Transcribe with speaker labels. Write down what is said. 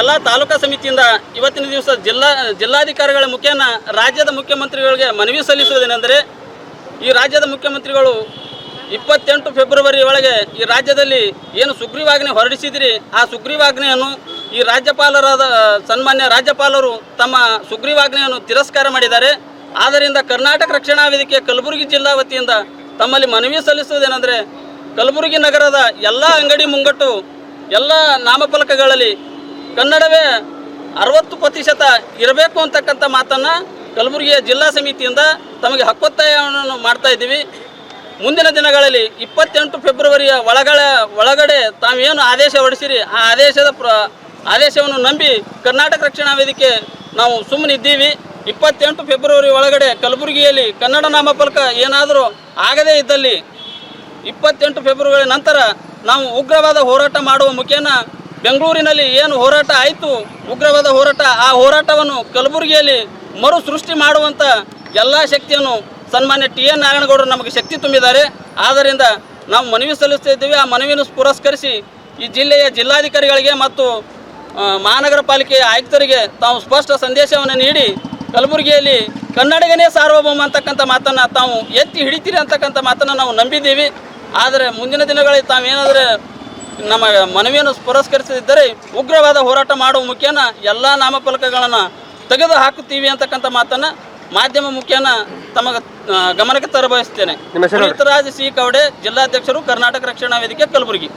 Speaker 1: ಎಲ್ಲ ತಾಲೂಕಾ ಸಮಿತಿಯಿಂದ ಇವತ್ತಿನ ದಿವಸ ಜಿಲ್ಲಾ, ಜಿಲ್ಲಾಧಿಕಾರಿಗಳ ಮುಖೇನ ರಾಜ್ಯದ ಮುಖ್ಯಮಂತ್ರಿಗಳಿಗೆ ಮನವಿ ಸಲ್ಲಿಸುವುದೇನೆಂದರೆ, ಈ ರಾಜ್ಯದ ಮುಖ್ಯಮಂತ್ರಿಗಳು ಇಪ್ಪತ್ತೆಂಟು ಫೆಬ್ರವರಿ ಒಳಗೆ ಈ ರಾಜ್ಯದಲ್ಲಿ ಏನು ಸುಗ್ರೀವಾಜ್ಞೆ ಹೊರಡಿಸಿದಿರಿ, ಆ ಸುಗ್ರೀವಾಜ್ಞೆಯನ್ನು ಈ ರಾಜ್ಯಪಾಲರಾದ, ಸನ್ಮಾನ್ಯ ರಾಜ್ಯಪಾಲರು ತಮ್ಮ ಸುಗ್ರೀವಾಜ್ಞೆಯನ್ನು ತಿರಸ್ಕಾರ ಮಾಡಿದ್ದಾರೆ. ಆದ್ದರಿಂದ ಕರ್ನಾಟಕ ರಕ್ಷಣಾ ವೇದಿಕೆ ಕಲಬುರಗಿ ಜಿಲ್ಲಾ ವತಿಯಿಂದ ತಮ್ಮಲ್ಲಿ ಮನವಿ ಸಲ್ಲಿಸುವುದೇನೆಂದರೆ, ಕಲಬುರಗಿ ನಗರದ ಎಲ್ಲ ಅಂಗಡಿ ಮುಂಗಟ್ಟು, ಎಲ್ಲ ನಾಮಫಲಕಗಳಲ್ಲಿ ಕನ್ನಡವೇ ಅರವತ್ತು ಪ್ರತಿಶತ ಇರಬೇಕು ಅಂತಕ್ಕಂಥ ಮಾತನ್ನು ಕಲಬುರಗಿಯ ಜಿಲ್ಲಾ ಸಮಿತಿಯಿಂದ ತಮಗೆ ಹಕ್ಕೊತ್ತಾಯವನ್ನು ಮಾಡ್ತಾ ಇದ್ದೀವಿ. ಮುಂದಿನ ದಿನಗಳಲ್ಲಿ ಇಪ್ಪತ್ತೆಂಟು ಫೆಬ್ರವರಿಯ ಒಳಗಡೆ ಒಳಗಡೆ ತಾವೇನು ಆದೇಶ ಹೊರಡಿಸಿರಿ, ಆ ಆದೇಶದ ಪ್ರ ಆದೇಶವನ್ನು ನಂಬಿ ಕರ್ನಾಟಕ ರಕ್ಷಣಾ ವೇದಿಕೆ ನಾವು ಸುಮ್ಮನಿದ್ದೀವಿ. ಇಪ್ಪತ್ತೆಂಟು ಫೆಬ್ರವರಿ ಒಳಗಡೆ ಕಲಬುರಗಿಯಲ್ಲಿ ಕನ್ನಡ ನಾಮಫಲಕ ಏನಾದರೂ ಆಗದೇ ಇದ್ದಲ್ಲಿ ಇಪ್ಪತ್ತೆಂಟು ಫೆಬ್ರವರಿ ನಂತರ ನಾವು ಉಗ್ರವಾದ ಹೋರಾಟ ಮಾಡುವ ಮುಖೇನ ಬೆಂಗಳೂರಿನಲ್ಲಿ ಏನು ಹೋರಾಟ ಆಯಿತು? ಉಗ್ರವಾದ ಹೋರಾಟ. ಆ ಹೋರಾಟವನ್ನು ಕಲಬುರಗಿಯಲ್ಲಿ ಮರು ಸೃಷ್ಟಿ ಮಾಡುವಂಥ ಎಲ್ಲ ಶಕ್ತಿಯನ್ನು ಸನ್ಮಾನ್ಯ ಟಿ ಎನ್ ನಾರಾಯಣಗೌಡರು ನಮಗೆ ಶಕ್ತಿ ತುಂಬಿದ್ದಾರೆ. ಆದ್ದರಿಂದ ನಾವು ಮನವಿ ಸಲ್ಲಿಸ್ತಾ ಇದ್ದೀವಿ. ಆ ಮನವಿಯನ್ನು ಪುರಸ್ಕರಿಸಿ ಈ ಜಿಲ್ಲೆಯ ಜಿಲ್ಲಾಧಿಕಾರಿಗಳಿಗೆ ಮತ್ತು ಮಹಾನಗರ ಪಾಲಿಕೆಯ ಆಯುಕ್ತರಿಗೆ ತಾವು ಸ್ಪಷ್ಟ ಸಂದೇಶವನ್ನು ನೀಡಿ ಕಲಬುರಗಿಯಲ್ಲಿ ಕನ್ನಡಿಗನೇ ಸಾರ್ವಭೌಮ ಅಂತಕ್ಕಂಥ ಮಾತನ್ನು ತಾವು ಎತ್ತಿ ಹಿಡಿತೀರಿ ಅಂತಕ್ಕಂಥ ಮಾತನ್ನು ನಾವು ನಂಬಿದ್ದೀವಿ. ಆದರೆ ಮುಂದಿನ ದಿನಗಳಲ್ಲಿ ತಾವೇನಾದರೆ ನಮ್ಮ ಮನವಿಯನ್ನು ಪುರಸ್ಕರಿಸದಿದ್ದರೆ ಉಗ್ರವಾದ ಹೋರಾಟ ಮಾಡುವ ಮುಖೇನ ಎಲ್ಲ ನಾಮಫಲಕಗಳನ್ನು ತೆಗೆದು ಹಾಕುತ್ತೀವಿ ಅಂತಕ್ಕಂಥ ಮಾತನ್ನು ಮಾಧ್ಯಮ ಮುಖ್ಯನ ತಮಗ ಗಮನಕ್ಕೆ ತರಬಯಸ್ತೇನೆ. ಪುನೀತ್ ರಾಜ್ ಸಿ ಕವಡೆ ಜಿಲ್ಲಾಧ್ಯಕ್ಷರು ಕರ್ನಾಟಕ ರಕ್ಷಣಾ ವೇದಿಕೆ ಕಲಬುರಗಿ.